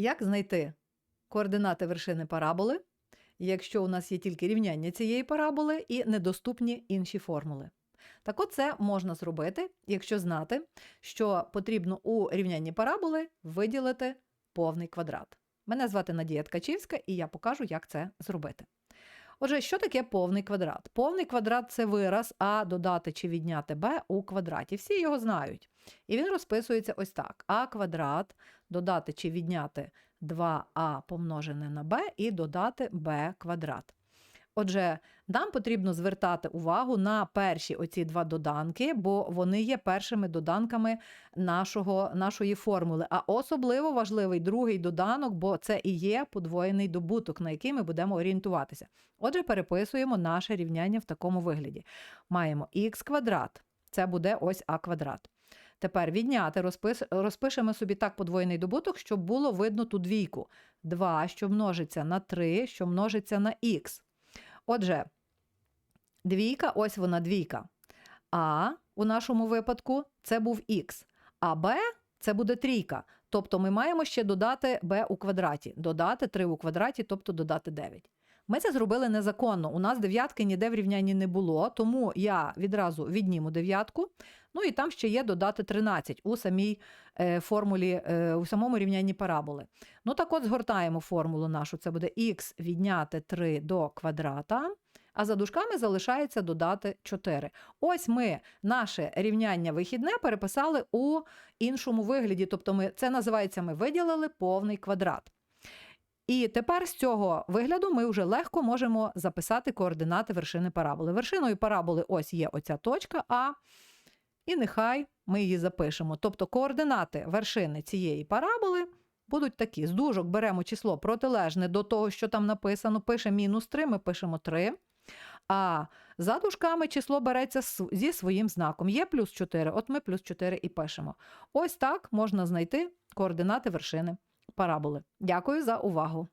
Як знайти координати вершини параболи, якщо у нас є тільки рівняння цієї параболи і недоступні інші формули? Так от це можна зробити, якщо знати, що потрібно у рівнянні параболи виділити повний квадрат. Мене звати Надія Ткачівська, і я покажу, як це зробити. Отже, що таке повний квадрат? Повний квадрат це вираз А додати чи відняти Б у квадраті. Всі його знають. І він розписується ось так: А квадрат додати чи відняти 2а помножене на b і додати b квадрат. Отже, нам потрібно звертати увагу на перші оці два доданки, бо вони є першими доданками нашого, нашої формули. А особливо важливий другий доданок, бо це і є подвоєний добуток, на який ми будемо орієнтуватися. Отже, переписуємо наше рівняння в такому вигляді. Маємо х квадрат, це буде ось а квадрат. Тепер відняти, розпис, розпишемо собі так подвоєний добуток, щоб було видно ту двійку. 2, що множиться на 3, що множиться на х. Отже, двійка, ось вона двійка. А у нашому випадку це був х. А Б це буде трійка. Тобто ми маємо ще додати b у квадраті, додати 3 у квадраті, тобто додати 9. Ми це зробили незаконно. У нас дев'ятки ніде в рівнянні не було, тому я відразу відніму дев'ятку. Ну і там ще є додати 13 у самій е, формулі, е, у самому рівнянні параболи. Ну так от згортаємо формулу нашу. Це буде х відняти 3 до квадрата. А за дужками залишається додати 4. Ось ми наше рівняння вихідне переписали у іншому вигляді. Тобто, ми, це називається ми виділили повний квадрат. І тепер з цього вигляду ми вже легко можемо записати координати вершини параболи. Вершиною параболи ось є оця точка А, і нехай ми її запишемо. Тобто координати вершини цієї параболи будуть такі: з дужок беремо число протилежне до того, що там написано, пише мінус 3, ми пишемо 3. А за дужками число береться зі своїм знаком. Є плюс 4, от ми плюс 4 і пишемо. Ось так можна знайти координати вершини параболи. Дякую за увагу!